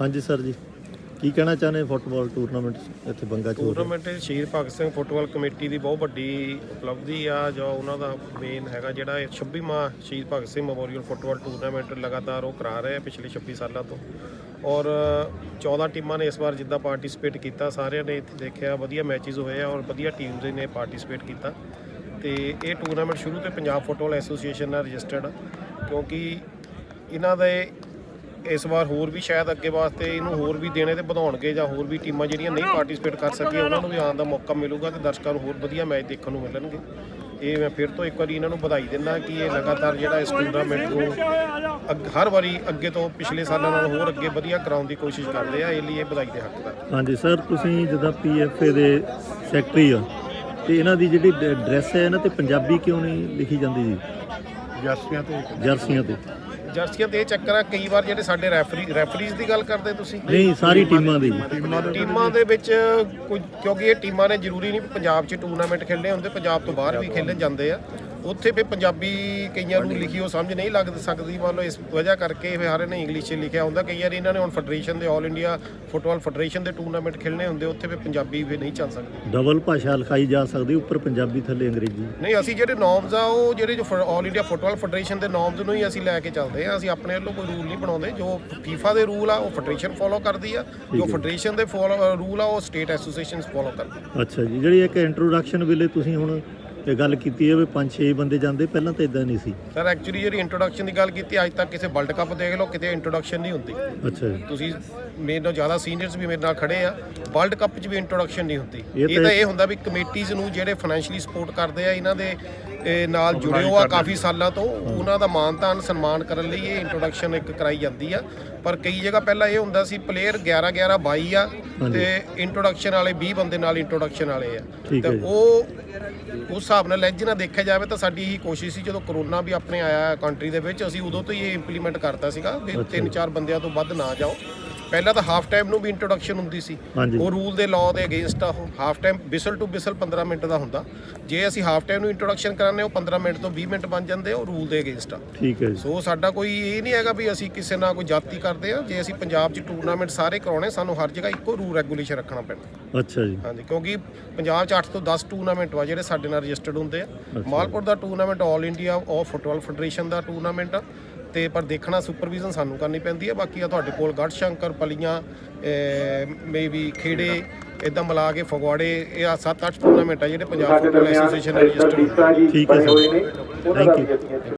ਹਾਂਜੀ ਸਰ ਜੀ। ਕੀ ਕਹਿਣਾ ਚਾਹੁੰਦੇ ਫੁੱਟਬਾਲ ਟੂਰਨਾਮੈਂਟ ਇੱਥੇ ਬੰਗਾ ਚ ਹੋ ਰਿਹਾ? Tournament Shaheed Bhagat Singh football committee ਦੀ ਬਹੁਤ ਵੱਡੀ ਉਪਲਬਧੀ ਆ, ਜੋ ਉਹਨਾਂ ਦਾ ਮੇਨ ਹੈਗਾ ਜਿਹੜਾ ਇਹ 26ਵਾਂ Shaheed Bhagat Singh memorial football tournament ਲਗਾਤਾਰ ਉਹ ਕਰਾ ਰਹੇ ਆ ਪਿਛਲੇ 26 ਸਾਲਾਂ ਤੋਂ। ਔਰ 14 ਟੀਮਾਂ ਨੇ ਇਸ ਵਾਰ ਜਿੱਦਾਂ ਪਾਰਟਿਸਿਪੇਟ ਕੀਤਾ, ਸਾਰਿਆਂ ਨੇ ਇੱਥੇ ਦੇਖਿਆ, ਵਧੀਆ ਮੈਚਸ ਹੋਏ ਆ ਔਰ ਵਧੀਆ ਟੀਮਸ ਨੇ ਪਾਰਟਿਸਿਪੇਟ ਕੀਤਾ। ਤੇ ਇਹ ਟੂਰਨਾਮੈਂਟ ਸ਼ੁਰੂ ਤੋਂ ਪੰਜਾਬ ਫੁੱਟਬਾਲ ਐਸੋਸੀਏਸ਼ਨ ਨਾਲ ਰਜਿਸਟਰਡ ਆ, ਕਿਉਂਕਿ ਇਹਨਾਂ ਦੇ ਇਸ ਵਾਰ ਹੋਰ ਵੀ ਸ਼ਾਇਦ ਅੱਗੇ ਵਾਸਤੇ ਇਹਨੂੰ ਹੋਰ ਵੀ ਦੇਣੇ ਤੇ ਵਧਾਉਣਗੇ ਜਾਂ ਹੋਰ ਵੀ ਟੀਮਾਂ ਜਿਹੜੀਆਂ ਨਹੀਂ ਪਾਰਟਿਸਿਪੇਟ ਕਰ ਸਕੀਆਂ ਉਹਨਾਂ ਨੂੰ ਵੀ ਆਉਣ ਦਾ ਮੌਕਾ ਮਿਲੂਗਾ ਤੇ ਦਰਸ਼ਕਾਂ ਨੂੰ ਹੋਰ ਵਧੀਆ ਮੈਚ ਦੇਖਣ ਨੂੰ ਮਿਲਣਗੇ। ਇਹ ਮੈਂ ਫਿਰ ਤੋਂ ਇੱਕ ਵਾਰੀ ਇਹਨਾਂ ਨੂੰ ਵਧਾਈ ਦਿੰਦਾ ਕਿ ਇਹ ਲਗਾਤਾਰ ਜਿਹੜਾ ਇਸ ਟੂਰਨਾਮੈਂਟ ਨੂੰ ਹਰ ਵਾਰੀ ਅੱਗੇ ਤੋਂ ਪਿਛਲੇ ਸਾਲਾਂ ਨਾਲ ਹੋਰ ਅੱਗੇ ਵਧੀਆ ਕਰਾਉਣ ਦੀ ਕੋਸ਼ਿਸ਼ ਕਰਦੇ ਆ ਇਹ ਲਈ ਇਹ ਵਧਾਈ ਦੇ ਹੱਕਦਾਰ ਹਾਂਜੀ ਸਰ ਤੁਸੀਂ ਜਿੱਦਾਂ ਪੀਐਫਏ ਦੇ ਸੈਕਟਰੀ ਆ ਤੇ ਇਹਨਾਂ ਦੀ ਜਿਹੜੀ ਡਰੈਸ ਹੈ ਇਹਨਾਂ ਤੇ ਪੰਜਾਬੀ ਕਿਉਂ ਨਹੀਂ ਲਿਖੀ ਜਾਂਦੀ ਜੀ? ਜਰਸੀਆਂ ਤੇ। ਜਰਸੀਆਂ ਤੇ। ਜਰਸੀਆਂ ਤੇ ਇਹ ਚੱਕਰ ਆ ਕਈ ਵਾਰ ਜਿਹੜੇ ਸਾਡੇ ਰੈਫਰੀ ਰੈਫਰੀਜ਼ ਦੀ ਗੱਲ ਕਰਦੇ ਤੁਸੀਂ? ਨਹੀਂ ਸਾਰੀ ਟੀਮਾਂ ਦੀ। ਟੀਮਾਂ ਦੇ ਵਿੱਚ ਕੁਝ ਕਿਉਂਕਿ ਇਹ ਟੀਮਾਂ ਨੇ ਜ਼ਰੂਰੀ ਨਹੀਂ ਪੰਜਾਬ 'ਚ ਟੂਰਨਾਮੈਂਟ ਖੇਡਣੇ ਹੁੰਦੇ ਪੰਜਾਬ ਤੋਂ ਬਾਹਰ ਵੀ ਖੇਡਣ ਜਾਂਦੇ ਆ। ਉੱਥੇ ਫਿਰ ਪੰਜਾਬੀ ਕਈਆਂ ਨੂੰ ਲਿਖੀ ਉਹ ਸਮਝ ਨਹੀਂ ਲੱਗ ਸਕਦੀ। ਮੰਨ ਲਓ ਇਸ ਵਜ੍ਹਾ ਕਰਕੇ ਫਿਰ ਹਰ ਨੇ ਇੰਗਲਿਸ਼ 'ਚ ਲਿਖਿਆ ਹੁੰਦਾ। ਕਈ ਵਾਰ ਇਹਨਾਂ ਨੇ ਹੁਣ ਫੈਡਰੇਸ਼ਨ ਦੇ 올 ਇੰਡੀਆ ਫੁੱਟਬਾਲ ਫੈਡਰੇਸ਼ਨ ਦੇ ਟੂਰਨਾਮੈਂਟ ਖੇਡਣੇ ਹੁੰਦੇ ਉੱਥੇ ਫਿਰ ਪੰਜਾਬੀ ਵੀ ਨਹੀਂ ਚੱਲ ਸਕਦੀ। ਡਬਲ ਭਾਸ਼ਾ ਲਿਖਾਈ ਜਾ ਸਕਦੀ ਉੱਪਰ ਪੰਜਾਬੀ ਥੱਲੇ ਅੰਗਰੇਜ਼ੀ। ਨਹੀਂ ਅਸੀਂ ਜਿਹੜੇ ਨੋਰਮਸ ਆ ਉਹ ਜਿਹੜੇ ਜੋ 올 ਇੰਡੀਆ ਫੁੱਟਬਾਲ ਫੈਡਰੇਸ਼ਨ ਦੇ ਨੋਰਮਸ ਨੂੰ ਹੀ ਅਸੀਂ ਲੈ ਕੇ ਚੱਲਦੇ ਆ ਅਸੀਂ ਆਪਣੇ ਵੱਲੋਂ ਕੋਈ ਰੂਲ ਨਹੀਂ ਬਣਾਉਂਦੇ। ਜੋ ਫੀਫਾ ਦੇ ਰੂਲ ਆ ਉਹ ਫੈਡਰੇਸ਼ਨ ਫੋਲੋ ਕਰਦੀ ਆ। ਜੋ ਫੈਡਰੇਸ਼ਨ ਦੇ ਰੂਲ ਆ ਉਹ ਸਟੇਟ ਐਸੋਸੀਏਸ਼ਨਸ ਫੋਲੋ ਕਰਦੀ ਅੱਛਾ ਜੀ ਜਿਹੜੀ ਇੱਕ ਇੰਟਰੋਡਕਸ਼ਨ ਵੇਲੇ ਤੁਸੀਂ ਹੁਣ ਇਹ ਗੱਲ ਕੀਤੀ ਹੈ ਵੀ 5-6 ਬੰਦੇ ਜਾਂਦੇ ਪਹਿਲਾਂ ਤਾਂ ਇਦਾਂ ਨਹੀਂ ਸੀ। ਸਰ ਐਕਚੁਅਲੀ ਜਿਹੜੀ ਇੰਟਰੋਡਕਸ਼ਨ ਦੀ ਗੱਲ ਕੀਤੀ ਅੱਜ ਤੱਕ ਕਿਸੇ ਵਰਲਡ ਕੱਪ ਦੇਖ ਲਓ ਕਿਤੇ ਇੰਟਰੋਡਕਸ਼ਨ ਨਹੀਂ ਹੁੰਦੀ। ਅੱਛਾ ਜੀ। ਤੁਸੀਂ ਮੇਰੇ ਨਾਲ ਜ਼ਿਆਦਾ ਸੀਨੀਅਰਸ ਵੀ ਮੇਰੇ ਨਾਲ ਖੜੇ ਆ ਵਰਲਡ ਕੱਪ 'ਚ ਵੀ ਇੰਟਰੋਡਕਸ਼ਨ ਨਹੀਂ ਹੁੰਦੀ। ਇਹ ਤਾਂ- ਤਾਂ ਇਹ ਹੁੰਦਾ ਵੀ ਕਮੇਟੀਆਂ ਨੂੰ ਜਿਹੜੇ ਫਾਈਨੈਂਸ਼ੀਅਲੀ ਸਪੋਰਟ ਕਰਦੇ ਆ ਇਹਨਾਂ ਦੇ ਇਹ ਨਾਲ ਜੁੜੇ ਹੋ ਆ ਕਾਫੀ ਸਾਲਾਂ ਤੋਂ। ਉਹਨਾਂ ਦਾ ਮਾਨਤਾਨ ਸਨਮਾਨ ਕਰਨ ਲਈ ਇਹ ਇੰਟਰੋਡਕਸ਼ਨ ਇੱਕ ਕਰਾਈ ਜਾਂਦੀ ਆ। ਪਰ ਕਈ ਜਗ੍ਹਾ ਪਹਿਲਾਂ ਇਹ ਹੁੰਦਾ ਸੀ ਪਲੇਅਰ 11 11 22 ਆ। ਤੇ ਇੰਟਰੋਡਕਸ਼ਨ ਵਾਲੇ 20 ਬੰਦੇ ਨਾਲ ਇੰਟਰੋਡਕਸ਼ਨ ਵਾਲੇ ਆ। ਤੇ। ਉਹ ਉਸ ਹਿਸਾਬ ਨਾਲ ਲੈਜ ਨਾਲ ਦੇਖਿਆ ਜਾਵੇ ਤਾਂ ਸਾਡੀ ਇਹੀ ਕੋਸ਼ਿਸ਼ ਸੀ ਜਦੋਂ ਕਰੋਨਾ ਵੀ ਆਪਣੇ ਆਇਆ ਕੰਟਰੀ ਦੇ ਵਿੱਚ ਅਸੀਂ ਉਦੋਂ ਤੋਂ ਹੀ ਇਹ ਇੰਪਲੀਮੈਂਟ ਕਰਤਾ ਸੀਗਾ ਵੀ ਤਿੰਨ ਚਾਰ ਬੰਦਿਆਂ ਤੋਂ ਵੱਧ ਨਾ ਜਾਓ। ਪਹਿਲਾਂ ਤਾਂ ਹਾਫ ਟਾਈਮ ਨੂੰ ਵੀ ਇੰਟਰੋਡਕਸ਼ਨ ਹੁੰਦੀ ਸੀ। ਹਾਂਜੀ। ਉਹ ਰੂਲ ਦੇ ਲਾਅ ਦੇ ਅਗੇਂਸਟ ਆ ਉਹ। ਹਾਫ ਟਾਈਮ ਬਿਸਲ ਟੂ ਬਿਸਲ 15 ਮਿੰਟ ਦਾ ਹੁੰਦਾ। ਜੇ ਅਸੀਂ ਹਾਫ ਟਾਈਮ ਨੂੰ ਇੰਟਰੋਡਕਸ਼ਨ ਕਰਾਉਂਦੇ ਉਹ 15 ਮਿੰਟ ਤੋਂ 20 ਮਿੰਟ ਬਣ ਜਾਂਦੇ ਆ, ਉਹ ਰੂਲ ਦੇ ਅਗੇਂਸਟ ਆ। ਠੀਕ ਹੈ ਜੀ। ਸੋ ਸਾਡਾ ਕੋਈ ਇਹ ਨਹੀਂ ਹੈਗਾ ਵੀ ਅਸੀਂ ਕਿਸੇ ਨਾਲ ਕੋਈ ਜਾਤੀ ਕਰਦੇ ਆ ਜੇ ਅਸੀਂ ਪੰਜਾਬ 'ਚ ਟੂਰਨਾਮੈਂਟ ਸਾਰੇ ਕਰਾਉਣੇ ਸਾਨੂੰ ਹਰ ਜਗ੍ਹਾ ਇੱਕੋ ਰੂਲ ਰੈਗੂਲੇਸ਼ਨ ਰੱਖਣਾ ਪੈਂਦਾ ਅੱਛਾ ਜੀ। ਹਾਂਜੀ ਕਿਉਂਕਿ ਪੰਜਾਬ 'ਚ 8 ਤੋਂ 10 ਟੂਰਨਾਮੈਂਟ ਵਾ ਜਿਹੜੇ ਸਾਡੇ ਨਾਲ ਰਜਿਸਟਰਡ ਹੁੰਦੇ ਆ। ਮਾਲਪੁਰ ਦਾ tournament 올 India of football federation the tournament ਆ। ਤੇ ਪਰ ਦੇਖਣਾ ਸੁਪਰਵੀਜ਼ਨ ਸਾਨੂੰ ਕਰਨੀ ਪੈਂਦੀ ਹੈ। ਬਾਕੀ ਆ ਤੁਹਾਡੇ ਕੋਲ ਗੜ ਸ਼ੰਕਰ ਪਲੀਆਂ ਮੇ ਵੀ ਖੇੜੇ ਇਦਾਂ ਮਿਲਾ ਕੇ ਫਗਵਾੜੇ ਇਹ ਆ 7-8 ਟੂਰਨਾਮੈਂਟ ਆ ਜਿਹੜੇ ਪੰਜਾਬ ਫੁੱਟਬਾਲ ਐਸੋਸੀਏਸ਼ਨ ਸਾਹਿਬ ਜੀ ਠੀਕ ਹੈ ਸਰ। ਹੋਏ ਨੇ